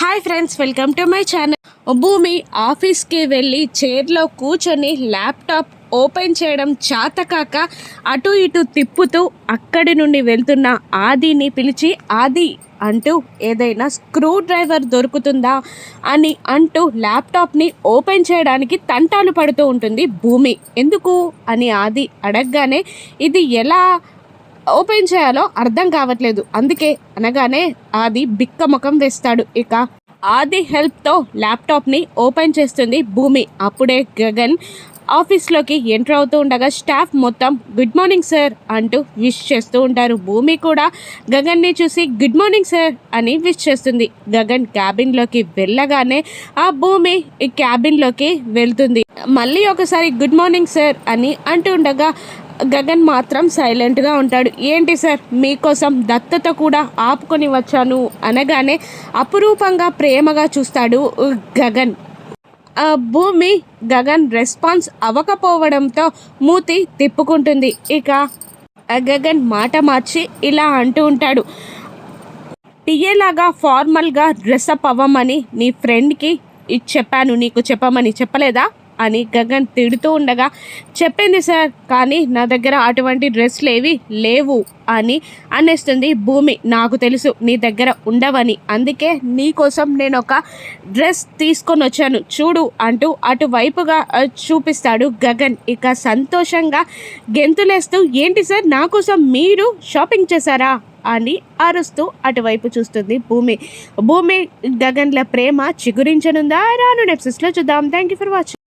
Hi friends welcome to my channel Bhoomi ఆఫీస్కి వెళ్ళి చైర్లో కూర్చొని ల్యాప్టాప్ ఓపెన్ చేయడం చాతకాక అటు ఇటు తిప్పుతూ అక్కడి నుండి వెళ్తున్న ఆదిని పిలిచి ఆది అంటూ ఏదైనా స్క్రూ డ్రైవర్ దొరుకుతుందా? అని అంటూ ల్యాప్టాప్ని ఓపెన్ చేయడానికి తంటాలు పడుతూ ఉంటుంది భూమి. ఎందుకు? అని ఆది అడగగానే ఇది ఎలా ఓపెన్ చేయాలో అర్థం కావట్లేదు. అందుకే అనగానే ఆది బిక్క ముఖం వేస్తాడు. ఇక ఆది హెల్ప్తో ల్యాప్టాప్ని ఓపెన్ చేస్తుంది భూమి. అప్పుడే గగన్ ఆఫీస్లోకి ఎంటర్ అవుతూ ఉండగా స్టాఫ్ మొత్తం గుడ్ మార్నింగ్ సార్ అంటూ విష్ చేస్తూ ఉంటారు. భూమి కూడా గగన్ని చూసి గుడ్ మార్నింగ్ సార్ అని విష్ చేస్తుంది. గగన్ క్యాబిన్లోకి వెళ్ళగానే ఆ భూమి ఈ క్యాబిన్లోకి వెళ్తుంది. మళ్ళీ ఒకసారి గుడ్ మార్నింగ్ సార్ అని అంటూ ఉండగా గగన్ మాత్రం సైలెంట్గా ఉంటాడు. ఏంటి సార్? మీకోసం దత్తత కూడా ఆపుకొని వచ్చాను అనగానే అపురూపంగా ప్రేమగా చూస్తాడు గగన్. భూమి గగన్ రెస్పాన్స్ అవ్వకపోవడంతో మూతి తిప్పుకుంటుంది. ఇక గగన్ మాట మార్చి ఇలా అంటూ ఉంటాడు. టీఏలాగా ఫార్మల్గా డ్రెస్అప్ అవ్వమని నీ ఫ్రెండ్కి ఇది చెప్పాను. నీకు చెప్పమని చెప్పలేదా? అని గగన్ తిడుతూ ఉండగా చెప్పింది సార్ కానీ నా దగ్గర అటువంటి డ్రెస్లు ఏవి లేవు అని అనేస్తుంది భూమి. నాకు తెలుసు నీ దగ్గర ఉండవని. అందుకే నీకోసం నేను ఒక డ్రెస్ తీసుకొని వచ్చాను. చూడు అంటూ అటువైపుగా చూపిస్తాడు గగన్. ఇక సంతోషంగా గెంతులేస్తూ ఏంటి సార్ నా కోసం మీరు షాపింగ్ చేశారా? అని అరుస్తూ అటువైపు చూస్తుంది భూమి. భూమి గగన్ల ప్రేమ చిగురించనుందా? రాను నెప్సెస్లో చూద్దాం. Thank you for watching